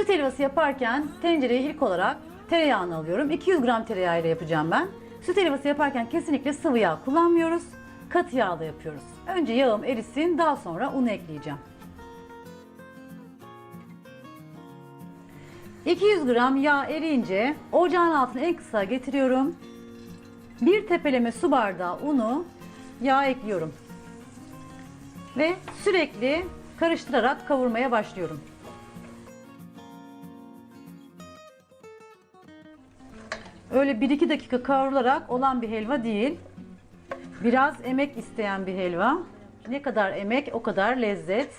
Süt helvası yaparken tencereye ilk olarak tereyağını alıyorum. 200 gram tereyağı ile yapacağım ben. Süt helvası yaparken kesinlikle sıvı yağ kullanmıyoruz. Katı yağla yapıyoruz. Önce yağım erisin, daha sonra unu ekleyeceğim. 200 gram yağ eriyince ocağın altına en kısa getiriyorum. Bir tepeleme su bardağı unu yağ ekliyorum. Ve sürekli karıştırarak kavurmaya başlıyorum. Öyle 1-2 dakika kavrularak olan bir helva değil. Biraz emek isteyen bir helva. Ne kadar emek o kadar lezzet.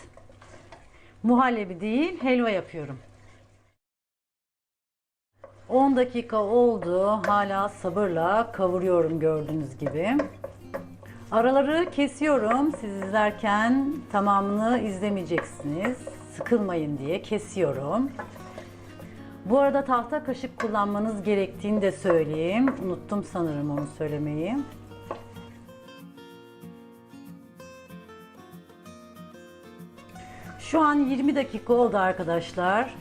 Muhallebi değil helva yapıyorum. 10 dakika oldu. Hala sabırla kavuruyorum gördüğünüz gibi. Araları kesiyorum. Siz izlerken tamamını izlemeyeceksiniz. Sıkılmayın diye kesiyorum. Bu arada tahta kaşık kullanmanız gerektiğini de söyleyeyim. Unuttum sanırım onu söylemeyi. Şu an 20 dakika oldu arkadaşlar.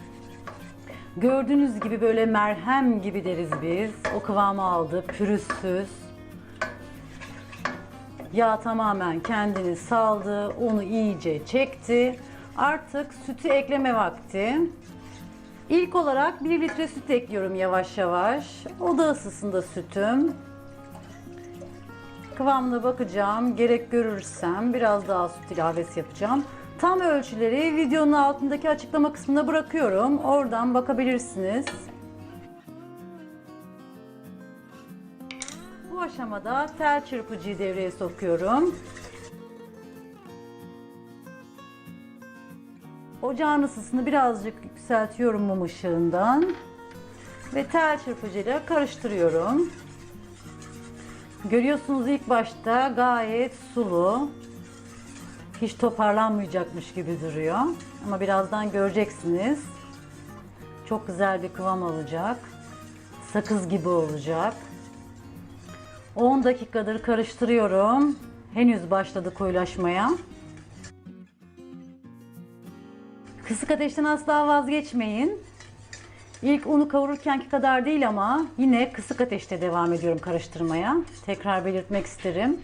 Gördüğünüz gibi böyle merhem gibi deriz biz. O kıvamı aldı. Pürüzsüz. Yağ tamamen kendini saldı. Unu iyice çekti. Artık sütü ekleme vakti. İlk olarak 1 litre süt ekliyorum yavaş yavaş. Oda ısısında sütüm. Kıvamına bakacağım. Gerek görürsem biraz daha süt ilavesi yapacağım. Tam ölçüleri videonun altındaki açıklama kısmına bırakıyorum. Oradan bakabilirsiniz. Bu aşamada tel çırpıcıyı devreye sokuyorum. Ocağın ısısını birazcık yükseltiyorum mum ışığından. Ve tel çırpıcıyla karıştırıyorum. Görüyorsunuz ilk başta gayet sulu. Hiç toparlanmayacakmış gibi duruyor. Ama birazdan göreceksiniz. Çok güzel bir kıvam alacak. Sakız gibi olacak. 10 dakikadır karıştırıyorum. Henüz başladı koyulaşmaya. Kısık ateşten asla vazgeçmeyin. İlk unu kavururkenki kadar değil ama yine kısık ateşte devam ediyorum karıştırmaya. Tekrar belirtmek isterim.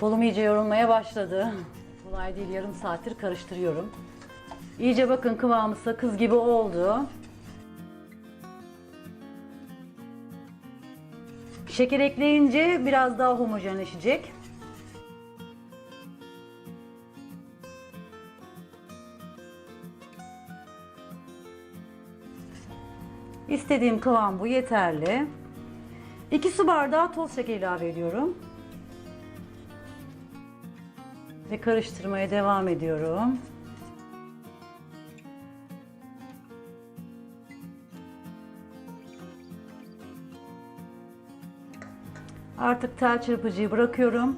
Kolum iyice yorulmaya başladı. Kolay değil yarım saattir karıştırıyorum. İyice bakın kıvamı sakız gibi oldu. Şeker ekleyince biraz daha homojenleşecek. İstediğim kıvam bu yeterli. 2 su bardağı toz şeker ilave ediyorum. Ve karıştırmaya devam ediyorum. Artık tel çırpıcıyı bırakıyorum.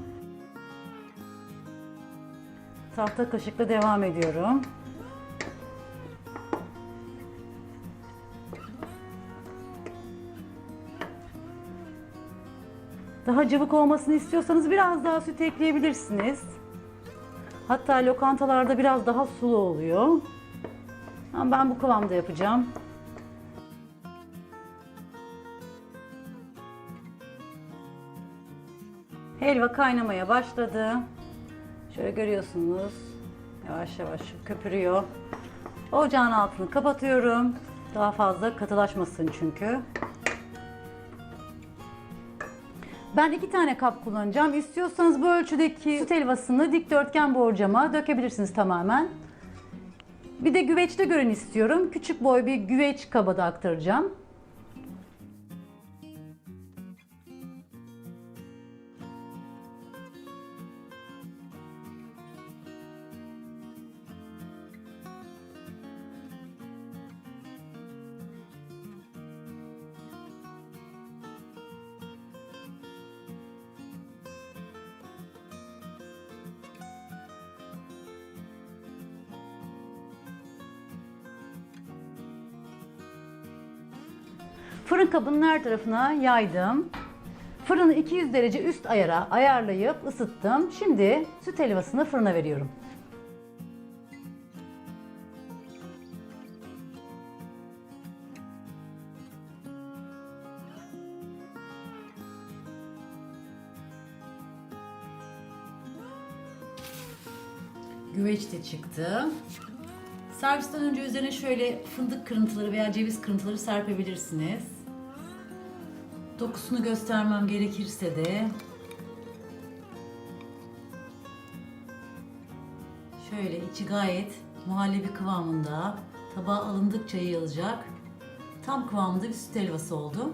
Tahta kaşıkla devam ediyorum. Daha cıvık olmasını istiyorsanız biraz daha süt ekleyebilirsiniz. Hatta lokantalarda biraz daha sulu oluyor. Ama ben bu kıvamda yapacağım. Helva kaynamaya başladı. Şöyle görüyorsunuz. Yavaş yavaş köpürüyor. Ocağın altını kapatıyorum. Daha fazla katılaşmasın çünkü. Ben iki tane kap kullanacağım. İstiyorsanız bu ölçüdeki süt helvasını dikdörtgen borcama dökebilirsiniz tamamen. Bir de güveçte gören istiyorum. Küçük boy bir güveç kaba da aktaracağım. Fırın kabının her tarafına yaydım. Fırını 200 derece üst ayara ayarlayıp ısıttım. Şimdi süt helvasını fırına veriyorum. Güveç de çıktı. Servisten önce üzerine şöyle fındık kırıntıları veya ceviz kırıntıları serpebilirsiniz. Dokusunu göstermem gerekirse de. Şöyle içi gayet muhallebi kıvamında. Tabağa alındıkça yayılacak. Tam kıvamında bir süt helvası oldu.